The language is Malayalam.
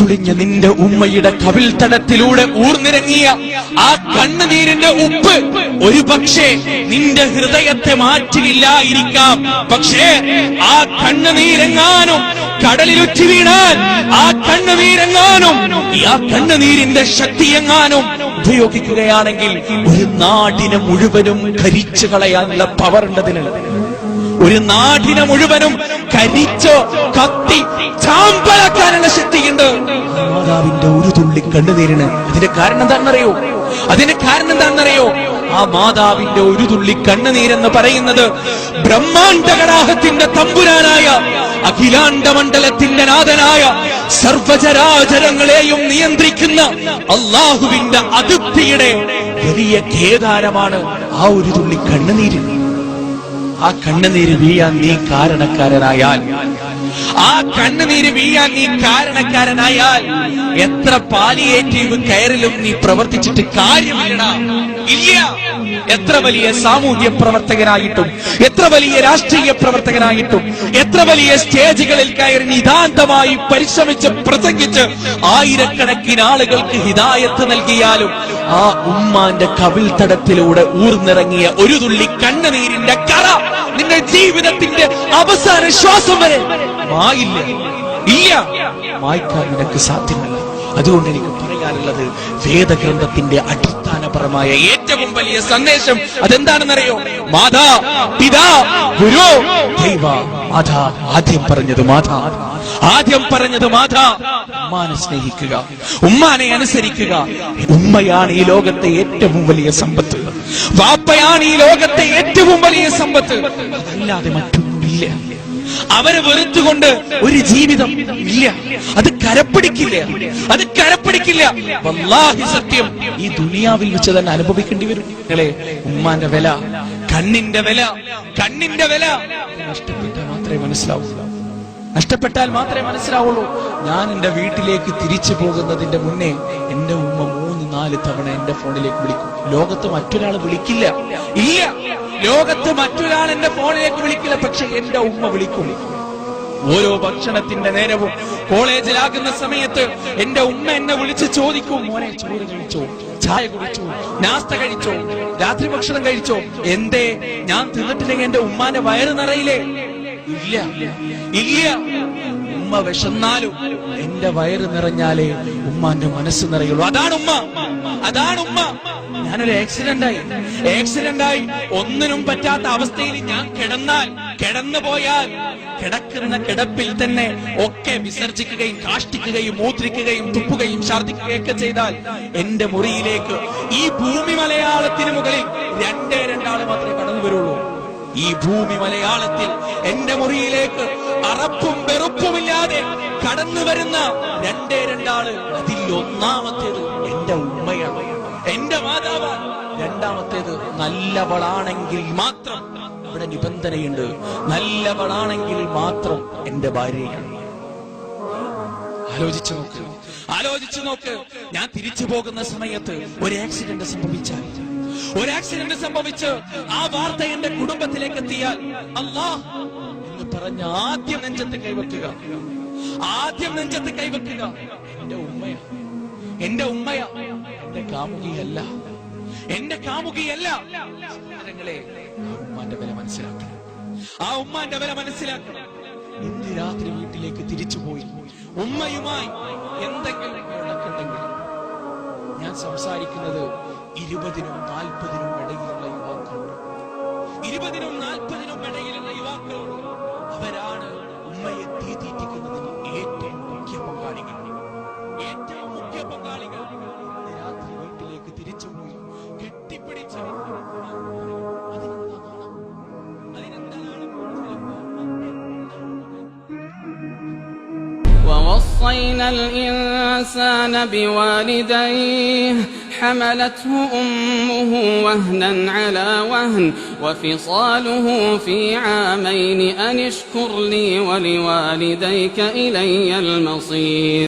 കൊതിച്ചുളിഞ്ഞ നിന്റെ ഉമ്മയുടെ കവിൽ തടത്തിലൂടെ ഊർന്നിറങ്ങിയ ആ കണ്ണുനീരിന്റെ ഉപ്പ് ഒരു പക്ഷേ നിന്റെ ഹൃദയത്തെ മാറ്റില്ലായിരിക്കാം. പക്ഷേ ആ കണ്ണുനീരെങ്ങാനും കടലിലുറ്റി വീണാൽ ആ കണ്ണുനീരെങ്ങാനും ആ കണ്ണുനീരിന്റെ ശക്തി എങ്ങാനും ഉപയോഗിക്കുകയാണെങ്കിൽ ഒരു നാടിനെ മുഴുവനും കരിച്ചു കളയാനുള്ള പവർ ഉണ്ടതിന്. ഒരു നാടിനെ മുഴുവനും കരിച്ചോ കത്തി തുള്ളി കണ്ണുനീരിന് അതിന്റെ കാരണം എന്താണെന്നറിയോ? അതിന്റെ കാരണം എന്താണെന്നറിയോ? ആ മാതാവിന്റെ ഒരു തുള്ളി കണ്ണുനീരെന്ന് പറയുന്നത് ബ്രഹ്മാണ്ട കടാഹത്തിന്റെ തമ്പുരാനായ അഖിലാണ്ട മണ്ഡലത്തിന്റെ നാഥനായ സർവചരാചരങ്ങളെയും നിയന്ത്രിക്കുന്ന അള്ളാഹുവിന്റെ അതിർത്തിയുടെ വലിയ കേദാരമാണ് ആ ഒരു തുള്ളി കണ്ണുനീര് ആ കണ്ണുനീര് വീഴാൻ നീ കാരണക്കാരനായാൽ. ആ കണ്ണുനീര് വീഴാൻ നീ കാരണക്കാരനായാൽ എത്ര പാലിയേറ്റീവ് കയറിലും നീ പ്രവർത്തിച്ചിട്ട് കാര്യമില്ലടാ. ഇല്ല. എത്ര വലിയ സാമൂഹ്യ പ്രവർത്തകനായിട്ടും എത്ര വലിയ രാഷ്ട്രീയ പ്രവർത്തകനായിട്ടും എത്ര വലിയ സ്റ്റേജുകളിൽ കയറി നിതാന്തമായി പരിശ്രമിച്ച് പ്രസംഗിച്ച് ആയിരക്കണക്കിന് ആളുകൾക്ക് ഹിതായത്ത് നൽകിയാലും ആ ഉമ്മാന്റെ കവിൽ തടത്തിലൂടെ ഊർന്നിറങ്ങിയ ഒരു തുള്ളി കണ്ണുനീരിന്റെ കറ നിന്റെ ജീവിതത്തിന്റെ അവസാന ശ്വാസം വരെ. മായില്ല ഇല്ല. മായ്ക്കാൻ നിനക്ക് സാധ്യമല്ല. അതുകൊണ്ട് എനിക്ക് പറയാനുള്ളത് വേദഗ്രന്ഥത്തിന്റെ അടിസ്ഥാനപരമായ ഏറ്റവും വലിയ സന്ദേശം അതെന്താണെന്നറിയോ? മാതാ പിതാ ഗുരു ദൈവ. മാതാ ആദ്യം പറഞ്ഞത് മാതാ. ആദ്യം പറഞ്ഞത് മാതാ ഉമ്മാനെ സ്നേഹിക്കുക. ഉമ്മാനെ അനുസരിക്കുക. ഉമ്മയാണ് ഈ ലോകത്തെ ഏറ്റവും വലിയ സമ്പത്ത്. വാപ്പയാണ് ഈ ലോകത്തെ ഏറ്റവും വലിയ സമ്പത്ത്. അതല്ലാതെ മറ്റൊന്നുമില്ല. അവരെ വെറുത്തുകൊണ്ട് ഒരു ജീവിതം ഇല്ല. അത് കരപ്പിടിക്കില്ല. അത് കരപ്പിടിക്കില്ല. വല്ലാഹി സത്യം. ഈ ദുനിയാവിൽ വെച്ച് തന്നെ അനുഭവിക്കേണ്ടി വരും. നിങ്ങളെ ഉമ്മാന്റെ വില കണ്ണിന്റെ വില കണ്ണിന്റെ വില. നഷ്ടപ്പെട്ടാൽ മാത്രമേ മനസ്സിലാവൂ. നഷ്ടപ്പെട്ടാൽ മാത്രമേ മനസ്സിലാവുള്ളൂ. ഞാൻ എന്റെ വീട്ടിലേക്ക് തിരിച്ചു പോകുന്നതിന്റെ മുന്നേ എന്റെ ഉമ്മ നാല് തവണ എന്റെ ഫോണിലേക്ക് വിളിക്കും. ലോകത്ത് മറ്റൊരാൾ വിളിക്കില്ല. ഇല്ല. ലോകത്ത് മറ്റൊരാൾ എന്റെ ഫോണിലേക്ക് വിളിക്കില്ല. പക്ഷെ എന്റെ ഉമ്മ വിളിക്കും. ഓരോ ഭക്ഷണത്തിന്റെ നേരവും കോളേജിലാകുന്ന സമയത്ത് എന്റെ ഉമ്മ എന്നെ വിളിച്ച് ചോദിക്കും മോനെ ചോറ് കഴിച്ചോ? ചായ കുടിച്ചോ? നാസ്ത കഴിച്ചോ? രാത്രി ഭക്ഷണം കഴിച്ചോ? എന്തേ? ഞാൻ തിന്നിട്ടില്ലെങ്കിൽ എന്റെ ഉമ്മാന്റെ വയറ് നിറയില്ലേ? ഇല്ല ഇല്ല. ഉമ്മ വിശന്നാലും എന്റെ വയറ് നിറഞ്ഞാലേ ഉമ്മാന്റെ മനസ്സ് നിറയുള്ളൂ. അതാണ് ഉമ്മ. അതാണ് ഉമ്മ. ഞാനൊരു ആക്സിഡന്റ് ആയി. ആക്സിഡന്റ് ആയി. ഒന്നിനും പറ്റാത്ത അവസ്ഥയിൽ ഞാൻ കിടന്നാൽ കിടന്നു പോയാൽ കിടക്കുന്ന കിടപ്പിൽ തന്നെ ഒക്കെ വിസർജിക്കുകയും കാഷ്ടിക്കുകയും മൂത്രിക്കുകയും തുപ്പുകയും ഛർദിക്കുകയൊക്കെ ചെയ്താൽ എന്റെ മുറിയിലേക്ക് ഈ ഭൂമി മലയാളത്തിന് മുകളിൽ രണ്ടേ രണ്ടാൾ മാത്രമേ കടന്നു വരുള്ളൂ. ഈ ഭൂമി മലയാളത്തിൽ എന്റെ മുറിയിലേക്ക് അറപ്പും വെറുപ്പുമില്ലാതെ കടന്നു വരുന്ന രണ്ടേ രണ്ടാൾ അതിൽ ഒന്നാമത്തേത് എന്റെ രണ്ടാമത്തേത് നല്ലവളാണെങ്കിൽ മാത്രം ഇവിടെ നിബന്ധനയുണ്ട്. നല്ലവളാണെങ്കിൽ മാത്രം എന്റെ ഭാര്യയാണ്. ആലോചിച്ചു നോക്ക്. ആലോചിച്ചു നോക്ക്. ഞാൻ തിരിച്ചു പോകുന്ന സമയത്ത് ഒരു ആക്സിഡന്റ് സംഭവിച്ചാൽ. ഒരു ആക്സിഡന്റ് സംഭവിച്ച് ആ വാർത്ത എന്റെ കുടുംബത്തിലേക്ക് എത്തിയാൽ അല്ലാ എന്ന് പറഞ്ഞ ആദ്യം നെഞ്ചത്ത് കൈവെക്കുക. ആദ്യം നെഞ്ചത്ത് കൈവെക്കുക. എന്റെ ഉമ്മയാ എന്റെ ഉമ്മയാ എന്റെ കാമുകിയല്ല. എന്റെ കാമുകിയല്ല ജനങ്ങളെ ഉമ്മാന്റെ വില മനസ്സിലാക്കണം. ആ ഉമ്മാന്റെ വില മനസ്സിലാക്കണം. ഇന്ന് രാത്രി വീട്ടിലേക്ക് തിരിച്ചു പോയി. ഉമ്മയുമായി എന്തെങ്കിലും ഞാൻ സംസാരിക്കുന്നത് ഇരുപതിനും നാൽപ്പതിനും ഇടയിലുള്ള യുവാക്കളുണ്ട് ഇരുപതിനും ووصينا الإنسان بوالديه حملته أمه وهنا على وهن وفصاله في عامين أن اشكر لي ولوالديك إلي المصير.